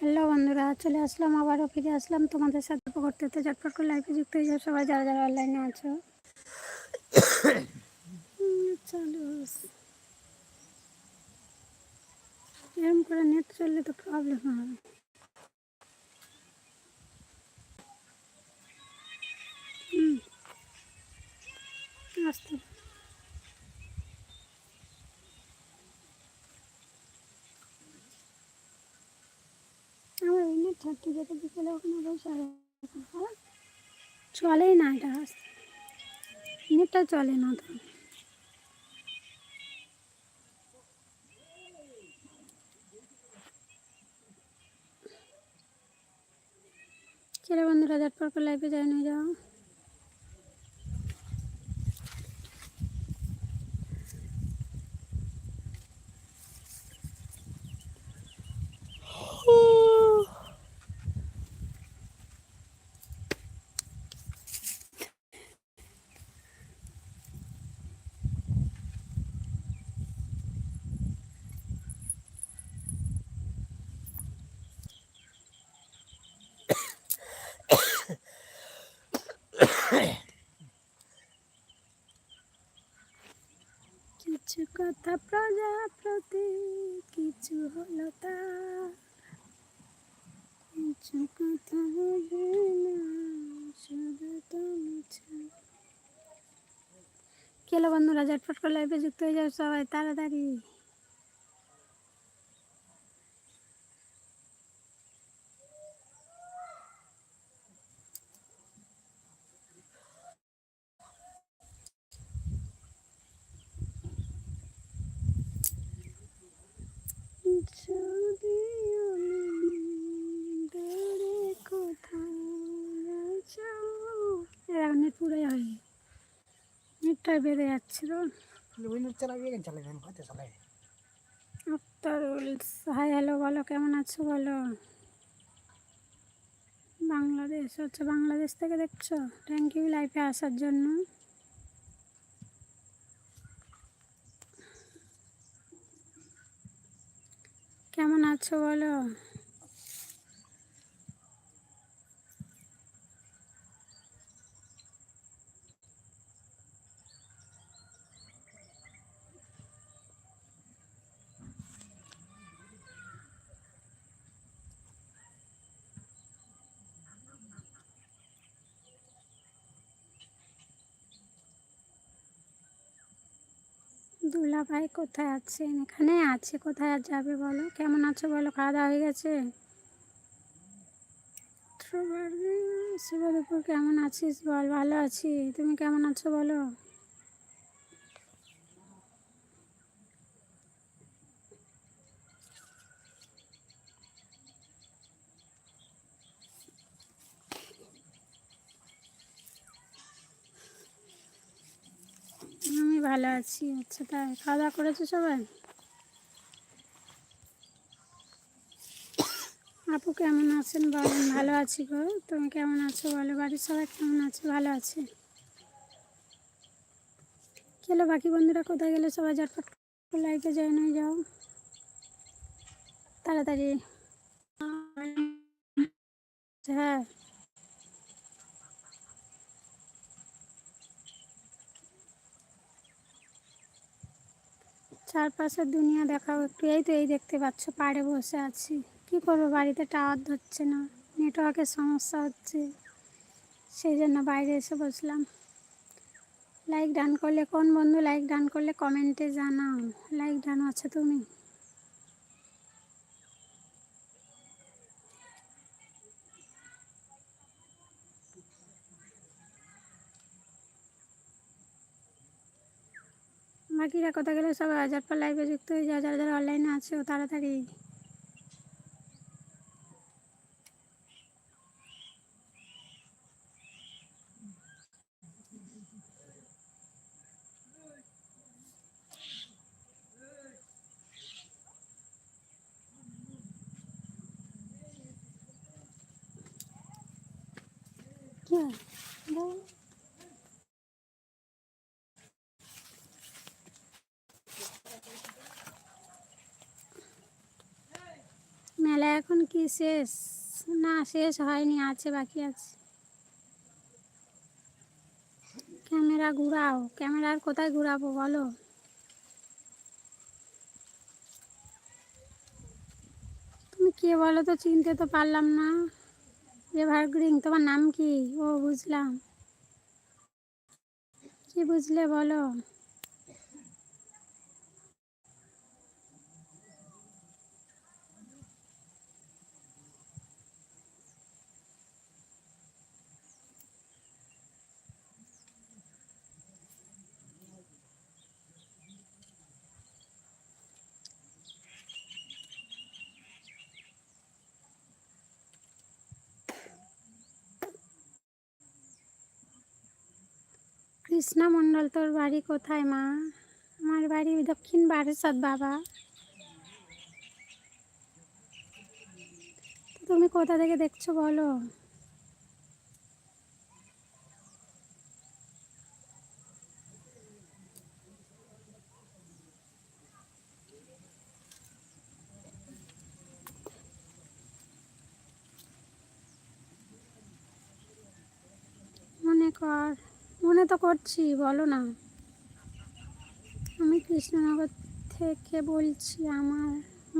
Hello বন্ধুরা, চলে আসলাম, আবারও ফিরে আসলাম তোমাদের সাথে করতে। তো চটপট করে লাইফে যুক্ত হয়ে যাও সবাই, যারা যারা অনলাইনে আছো। চলো। এরকম করে নেট চললে তো প্রবলেম হবে হুম আসতে আমার ওই ছাড়তে যেতে বিকেলে ওখানে বসে চলে না এটা নেটটা চলে না তো। ছেলে বন্ধুরা, ঝটপট করে লাইফে যায় নিয়ে যাও কিছু কথা প্রজাপতি, কিছু হলো তা কিছু কথা হবে না, শুধু তুমি। কেলো বন্ধুরা ঝটফট করে লাইভে যুক্ত হয়ে যাও সবাই, তাড়াতাড়ি যদি আমি দূরে কোথাও যাও এখন নেট পুরাই হয় নেটটা বেড়ে যাচ্ছিল উইন্ডোজ চালাবি কেন চালাই দেন কত চালাই আফতারুল হাই হ্যালো বলো কেমন আছো বলো? বাংলাদেশ হচ্ছে বাংলাদেশ থেকে দেখছ? থ্যাংক ইউ লাইফে আসার জন্য। কেমন আছো বলো? দুলা ভাই কোথায় আছেন? এখানে আছে, কোথায় আর যাবে বলো? কেমন আছো বলো? খাওয়া দাওয়া হয়ে গেছে? শিবদুপুর কেমন আছিস বল? ভালো আছি। তুমি কেমন আছো বলো আমি ভালো আছি আচ্ছা তাই খাওয়া দাওয়া করেছ সবাই? আপু কেমন আছেন বলেন? ভালো আছি গো। তুমি কেমন আছো বলো? বাড়ির সবাই কেমন আছে? ভালো আছে। চলো, বাকি বন্ধুরা কোথায় গেলে সবাই ঝটপট লাইকে জয়েন হয়ে যাও। তাড়াতাড়ি। হ্যাঁ। চারপাশের দুনিয়া দেখাও একটু। এই তো এই দেখতে পাচ্ছ, পাড়ে বসে আছি। কি করব, বাড়িতে টাওয়ার ধরছে না, নেটওয়ার্কের সমস্যা হচ্ছে। সেই জন্য বাইরে এসে বসলাম। লাইক ডান করলে, কোন বন্ধু লাইক ডান করলে কমেন্টে জানাও। লাইক ডান আছে তুমি? বাকিরা কোথা গেলে সবাই হাজার পর লাইভে যুক্ত হয়ে যাও যারা যারা অনলাইনে আছে তাড়াতাড়ি কি হয়? এখন কি শেষ? না, শেষ হয়নি, আছে, বাকি আছে। ক্যামেরা ঘুরাও। ক্যামেরার কোথায় ঘুরাবো বলো? তুমি কে বলো তো? চিনতে তো পারলাম না। এভারগ্রিন, তোমার নাম কি? ও, বুঝলাম। কি বুঝলে বলো? কৃষ্ণা মণ্ডল, তোর বাড়ি কোথায় মা? আমার বাড়ি দক্ষিণ বারাসাত, বাবা। তুমি কোথা থেকে দেখছ বলো? মনে কর। মনে তো করছি, বলো না। আমি কৃষ্ণনগর থেকে বলছি, আমার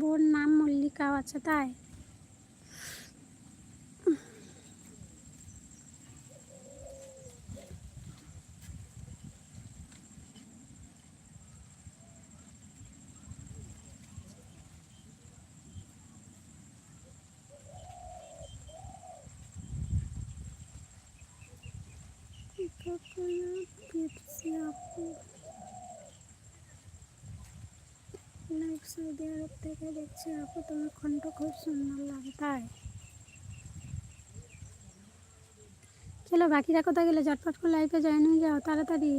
বোন নাম মল্লিকা আছে, তাই পেপসি আপু লাইভ সৌদি আরব থেকে দেখছি, আপু, তোমার কণ্ঠ খুব সুন্দর লাগে, তাই? চলো, বাকিরা কোথায় গেলে ঝটপট করে লাইফে জয়েন হয়ে যাও, তাড়াতাড়ি।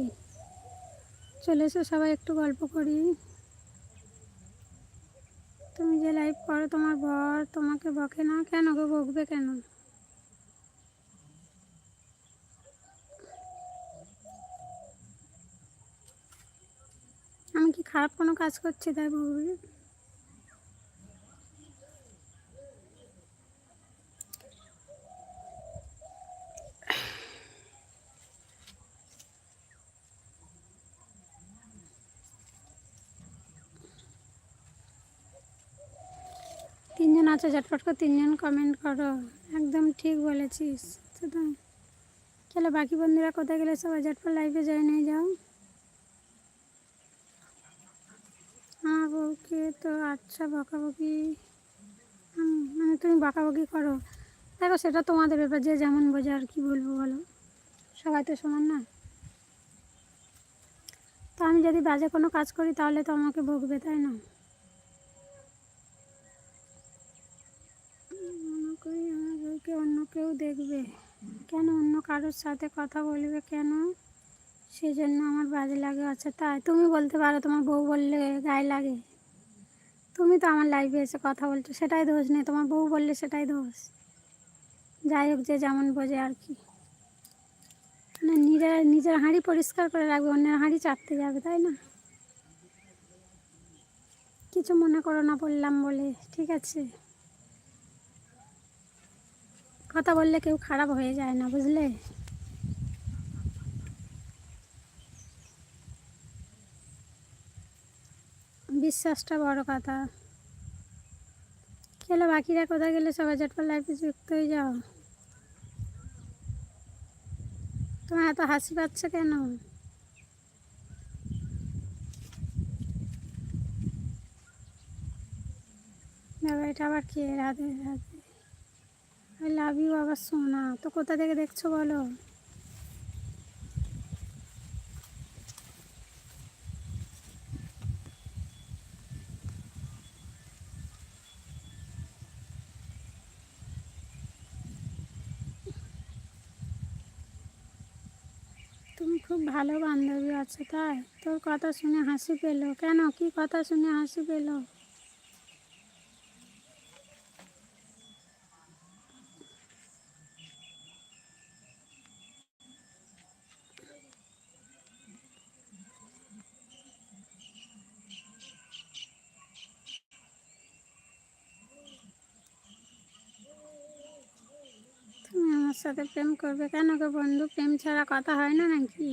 চলে এসো, সবাই একটু গল্প করি। তুমি যে লাইভ করো, তোমার বর তোমাকে বকে না? কেন গো, বকবে কেন? আমি কি খারাপ কোনো কাজ করছি? তাই বলবি আছে ঝটপট করে তিনজন কমেন্ট করো। একদম ঠিক বলেছিস। সেটা চলো বাকি বন্ধুরা কোথায় গেলে সবাই ঝটপট লাইভে জয়েন হয়ে যাও। আমার বউকে তো আচ্ছা বকাবকি। মানে তুমি বকাবকি করো। দেখো, সেটা তোমাদের ব্যাপার, যে যেমন বোঝে আর কি বলব বলো। সবাই তো সমান না। তো আমি যদি বাজে কোনো কাজ করি, তাহলে তো আমাকে বকবে, তাই না? আমার বউকে অন্য কেউ দেখবে? কেন অন্য কারোর সাথে কথা বলবে কেন? সেই জন্য আমার বাজে লাগে। আচ্ছা তাই তুমি বলতে পারো, তোমার বউ বললে গায়ে লাগে? তুমি তো আমার লাইফে এসে কথা বলছো, সেটাই দোষ নেই। তোমার বউ বললে সেটাই দোষ। যাই হোক, যে যেমন বোঝে আর কি। মানে নিজের নিজের হাঁড়ি পরিষ্কার করে রাখবে, অন্যের হাঁড়ি চাটতে যাবে, তাই না? কিছু মনে করো না বললাম বলে, ঠিক আছে? কথা বললে কেউ খারাপ হয়ে যায় না, বুঝলে? বিশ্বাসটা বড় কথা। খেলে বাকিরা কোথায় গেলে সবাই ঝটপট লাইফে যুক্ত হয়ে যাও? তোমার এত হাসি পাচ্ছে কেন? বাবা, এটা আবার কে? Radhe Radhe. I love you আবার সোনা। তো কোথা থেকে দেখছ বলো? তুমি খুব ভালো বান্ধবী আছো, তাই? তোর কথা শুনে হাসি পেল। কেন? কি কথা শুনে হাসি পেল? সাথে প্রেম করবে কেন গো বন্ধু? প্রেম ছাড়া কথা হয় না নাকি?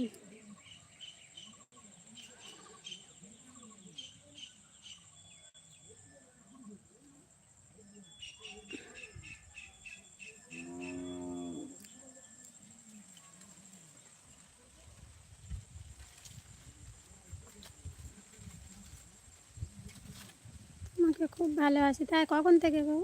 তোমাকে খুব ভালোবাসি। তাই কখন থেকে গো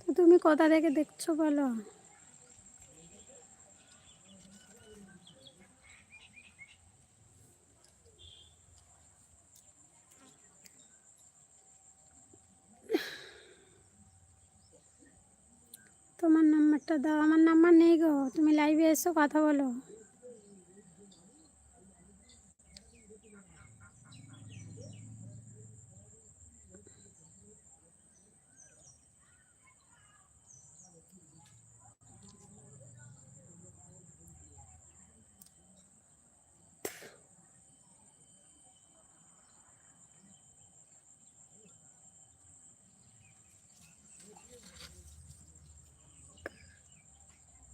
তো তুমি কোথা থেকে দেখছ বলো? তোমার নাম্বারটা দাও। আমার নাম্বার নেই গো। তুমি লাইভে এসো, কথা বলো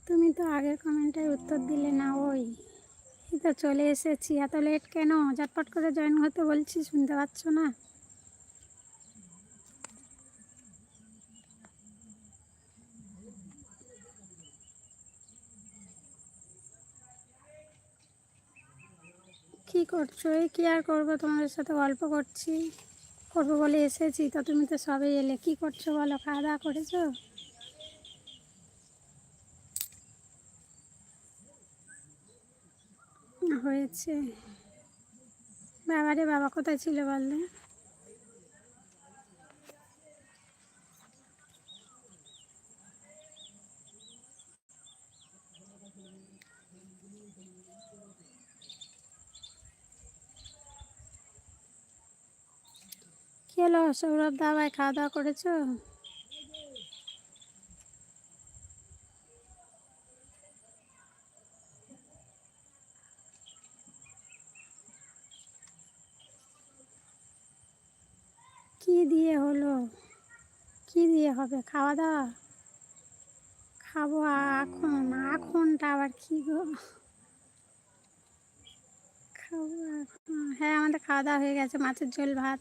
তুমি তো আগের কমেন্টে উত্তর দিলে না, ওই। এই তো চলে এসেছি। এত লেট কেন? ঝটপট করে জয়েন হতে বলছি, শুনতে পাচ্ছ না? কি করছ? এই কি আর করব? তোমাদের সাথে গল্প করছি। করব বলে এসেছি, তো তুমি তো সবে এলে। কি করছ বলো? খাওয়া দাওয়া করেছ? হয়েছে? বাবারে বাবা কোথায় ছিল বললে কি সৌরভ দাবায় খাওয়া দাওয়া করেছ কি দিয়ে হলো? কি দিয়ে হবে? খাওয়া দাওয়া খাব এখন, এখনটা আবার কি গো? খাব এখন। হ্যাঁ আমাদের খাওয়া দাওয়া হয়ে গেছে, মাছের ঝোল, ভাত,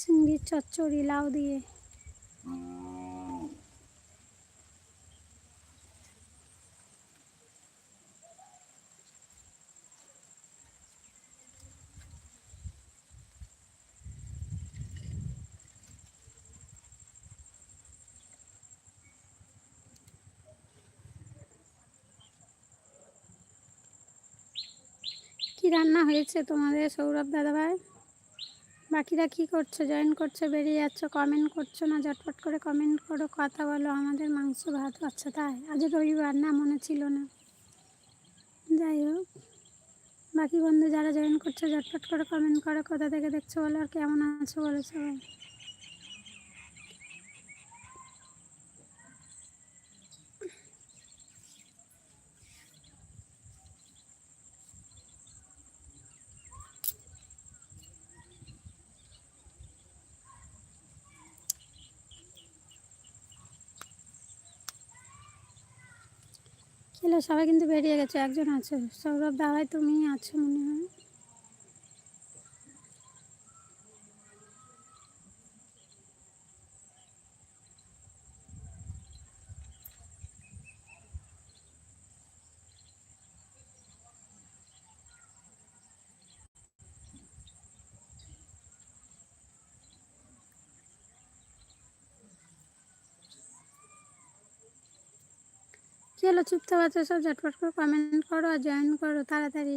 চিংড়ির চচ্চড়ি, লাউ দিয়ে। কি রান্না হয়েছে তোমাদের সৌরভ দাদাভাই? বাকিরা কি করছ? জয়েন করছ, বেরিয়ে যাচ্ছ কমেন্ট করছ না? ঝটপট করে কমেন্ট করো, কথা বলো। আমাদের মাংস, ভাত হচ্ছে তাই। আজ রবিবার না মনে ছিল না। যাই হোক। বাকি বন্ধু যারা জয়েন করছ, ঝটপট করে কমেন্ট করো। কোথা থেকে দেখছ বলো? আর কেমন আছো বলো সবাই। ছেলে সবাই কিন্তু বেরিয়ে গেছে একজন আছে। সৌরভ দাঁড়ায় তুমি আছো মনে হয়। চুপ চুপচাপ আছো সব ঝটপট করে কমেন্ট করো আর জয়েন করো তাড়াতাড়ি।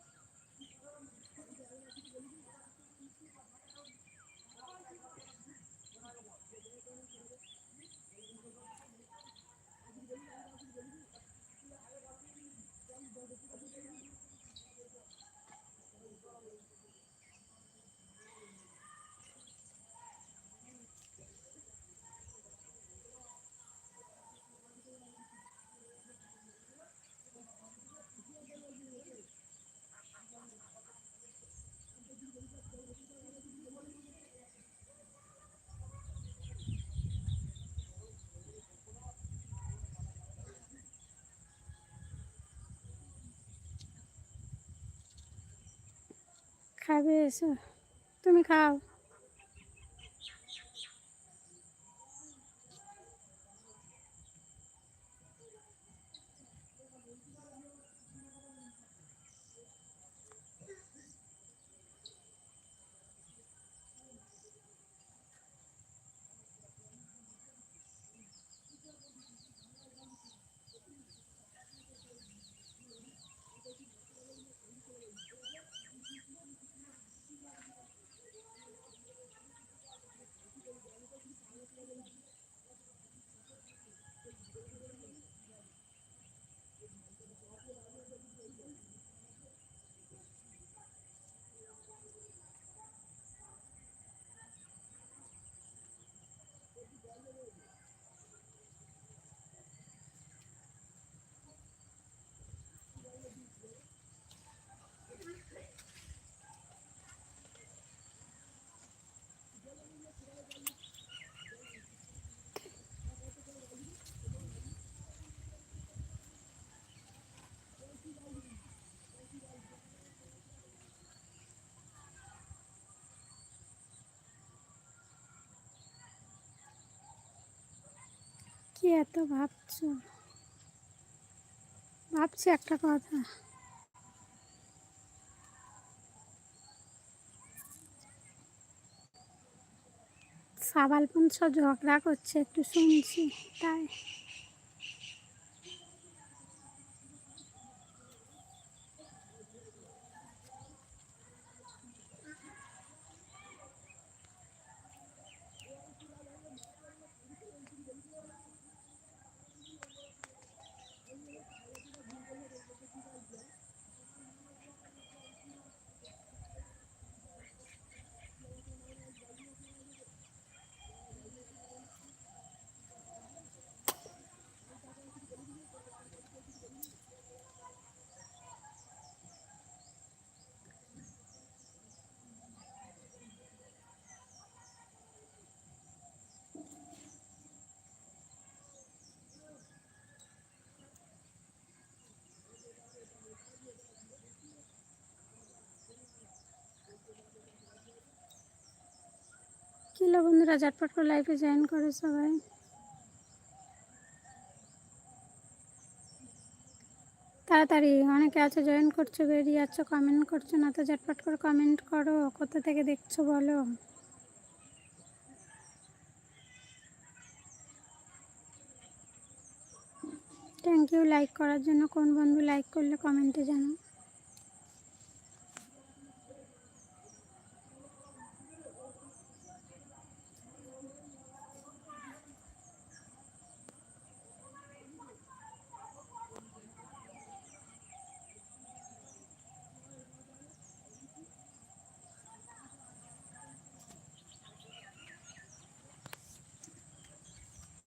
খাবে এসো। তুমি খাও। কি এত ভাবছ? ভাবছি একটা কথা। সাবালপুন সব ঝগড়া করছে একটু শুনছি তাই। কিলো বন্ধুরা, ঝটপট করে লাইফে জয়েন করে সবাই। তাড়াতাড়ি, অনেকে আছে জয়েন করছ, বেরিয়ে যাচ্ছ কমেন্ট করছ না তো ঝটপট করে কমেন্ট করো, কোথা থেকে দেখছ বলো। থ্যাংক ইউ লাইক করার জন্য কোন বন্ধু লাইক করলে কমেন্টে জানাও।